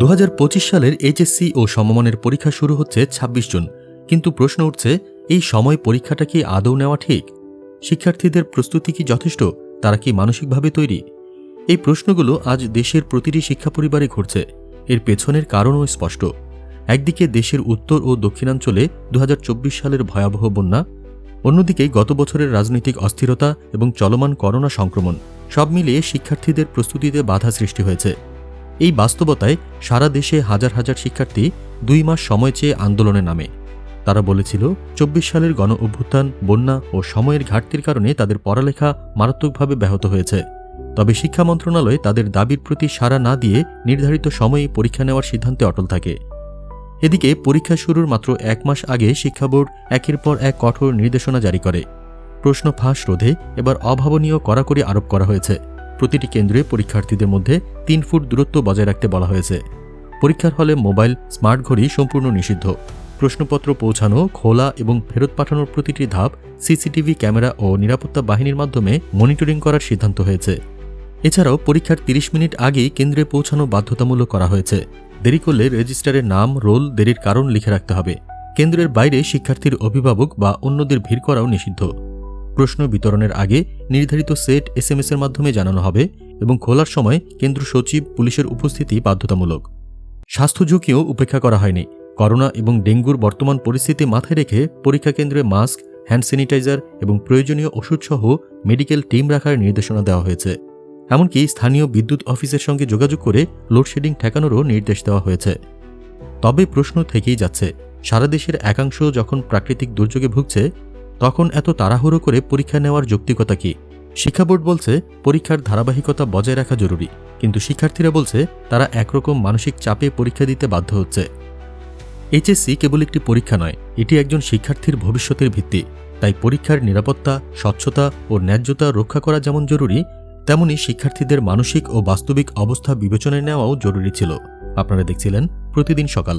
দু হাজার পঁচিশ সালের এইচএসসি ও সমমানের পরীক্ষা শুরু হচ্ছে ২৬ জুন। কিন্তু প্রশ্ন উঠছে, এই সময় পরীক্ষাটা কি আদৌ নেওয়া ঠিক? শিক্ষার্থীদের প্রস্তুতি কি যথেষ্ট? তারা কি মানসিকভাবে তৈরি? এই প্রশ্নগুলো আজ দেশের প্রতিটি শিক্ষা পরিবারে ঘুরছে এর পেছনের কারণও স্পষ্ট। একদিকে দেশের উত্তর ও দক্ষিণাঞ্চলে দু হাজার চব্বিশ সালের ভয়াবহ বন্যা, অন্যদিকে গত বছরের রাজনৈতিক অস্থিরতা এবং চলমান করোনা সংক্রমণ, সব মিলিয়ে শিক্ষার্থীদের প্রস্তুতিতে বাধা সৃষ্টি হয়েছে। এই বাস্তবতায় সারা দেশে হাজার হাজার শিক্ষার্থী দুই মাস সময় চেয়ে আন্দোলনে নামে। তারা বলেছিল, চব্বিশ সালের গণ অভ্যুত্থান, বন্যা ও সময়ের ঘাটতির কারণে তাদের পড়ালেখা মারাত্মকভাবে ব্যাহত হয়েছে। তবে শিক্ষা মন্ত্রণালয় তাদের দাবির প্রতি সাড়া না দিয়ে নির্ধারিত সময়ে পরীক্ষা নেওয়ার সিদ্ধান্তে অটল থাকে। এদিকে পরীক্ষা শুরুর মাত্র এক মাস আগে শিক্ষা বোর্ড একের পর এক কঠোর নির্দেশনা জারি করে। প্রশ্ন ফাঁস রোধে এবার অভাবনীয় কড়াকড়ি আরোপ করা হয়েছে। প্রতিটি কেন্দ্রে পরীক্ষার্থীদের মধ্যে তিন ফুট দূরত্ব বজায় রাখতে বলা হয়েছে। পরীক্ষার হলে মোবাইল, স্মার্ট ঘড়ি সম্পূর্ণ নিষিদ্ধ। প্রশ্নপত্র পৌঁছানো, খোলা এবং ফেরত পাঠানোর প্রতিটি ধাপ, সিসিটিভি ক্যামেরা ও নিরাপত্তা বাহিনীর মাধ্যমে মনিটরিং করার সিদ্ধান্ত হয়েছে। এছাড়াও পরীক্ষার ৩০ মিনিট আগেই কেন্দ্রে পৌঁছানো বাধ্যতামূলক করা হয়েছে। দেরি করলে রেজিস্টারের নাম, রোল, দেরির কারণ লিখে রাখতে হবে। কেন্দ্রের বাইরে শিক্ষার্থীর অভিভাবক বা অন্যদের ভিড় করাও নিষিদ্ধ। প্রশ্ন বিতরণের আগে নির্ধারিত সেট এস এম এর মাধ্যমে জানানো হবে এবং খোলার সময় কেন্দ্র সচিব, পুলিশের উপস্থিতি বাধ্যতামূলক। স্বাস্থ্য ঝুঁকিও উপেক্ষা করা হয়নি। করোনা এবং ডেঙ্গুর বর্তমান পরিস্থিতি মাথায় রেখে পরীক্ষা কেন্দ্রে মাস্ক, হ্যান্ড স্যানিটাইজার এবং প্রয়োজনীয় ওষুধসহ মেডিকেল টিম রাখার নির্দেশনা দেওয়া হয়েছে। এমনকি স্থানীয় বিদ্যুৎ অফিসের সঙ্গে যোগাযোগ করে লোডশেডিং ঠেকানোরও নির্দেশ দেওয়া হয়েছে। তবে প্রশ্ন থেকেই যাচ্ছে, সারা দেশের একাংশ যখন প্রাকৃতিক দুর্যোগে ভুগছে তখন এত তাড়াহুড়ো করে পরীক্ষা নেওয়ার যৌক্তিকতা কি? শিক্ষা বোর্ড বলছে পরীক্ষার ধারাবাহিকতা বজায় রাখা জরুরি, কিন্তু শিক্ষার্থীরা বলছে তারা একরকম মানসিক চাপে পরীক্ষা দিতে বাধ্য হচ্ছে। এইচএসসি কেবল একটি পরীক্ষা নয়, এটি একজন শিক্ষার্থীর ভবিষ্যতের ভিত্তি। তাই পরীক্ষার নিরাপত্তা, স্বচ্ছতা ও ন্যায্যতা রক্ষা করা যেমন জরুরি, তেমনি শিক্ষার্থীদের মানসিক ও বাস্তবিক অবস্থা বিবেচনায় নেওয়াও জরুরি ছিল। আপনারা দেখছিলেন প্রতিদিন সকাল।